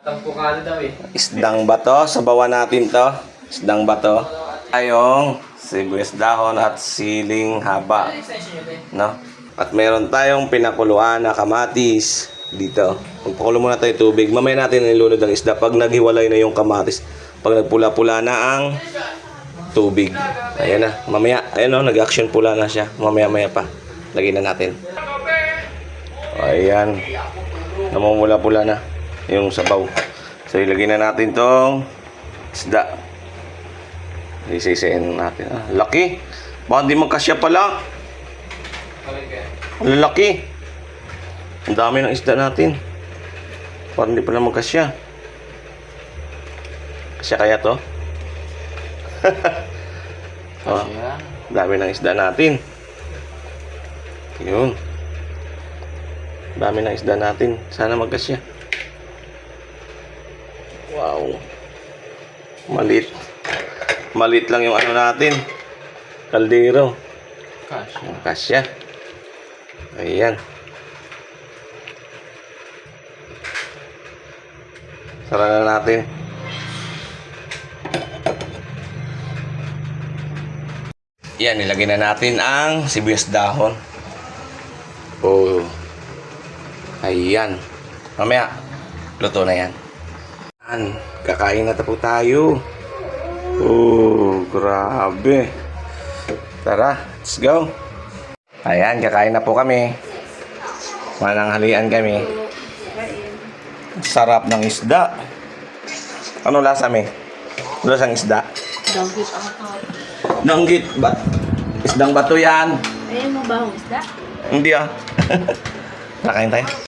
Tampukado daw eh. Isdang bato, sabawan natin to. Isdang bato. Tayong sibuyas dahon at siling haba. No? At meron tayong pinakuluan na kamatis dito. Magpakulo muna tayo tubig. Mamaya natin nilunod ang isda pag naghiwalay na yung kamatis. Pag nagpula-pula na ang tubig. Ayan na. Mamaya, ayan o, nag-action pula na siya. Mamaya-maya pa. Lagyan na natin. Ayan. Namumula-pula na yung sabaw. So, ilagay na natin tong isda. Isisiin natin. Ah, laki. Baka hindi magkasya pala. Ang laki. Ang dami ng isda natin. Parang hindi pala magkasya. Kasya kaya to? oh, dami ng isda natin. Yun. Dami ng isda natin. Sana magkasya. Wow. Malit. Malit lang yung ano natin. Kaldero. Ang kasya. Ayan. Sara na natin. Yan, nilagay na natin ang sibuyas dahon. Oh. Ayan. Mamaya, luto na yan. Yan, kakain na po tayo. Oh, grabe. Tara, let's go. Ayan, kakain na po kami. Mananghalian kami. Sarap ng isda. Ano lasa mi? Ano lasang isda? Dawgit ang tao. Nanggit, bat? Isdang bato yan. Ayun ba ang isda? Hindi ah. Kakain tayo.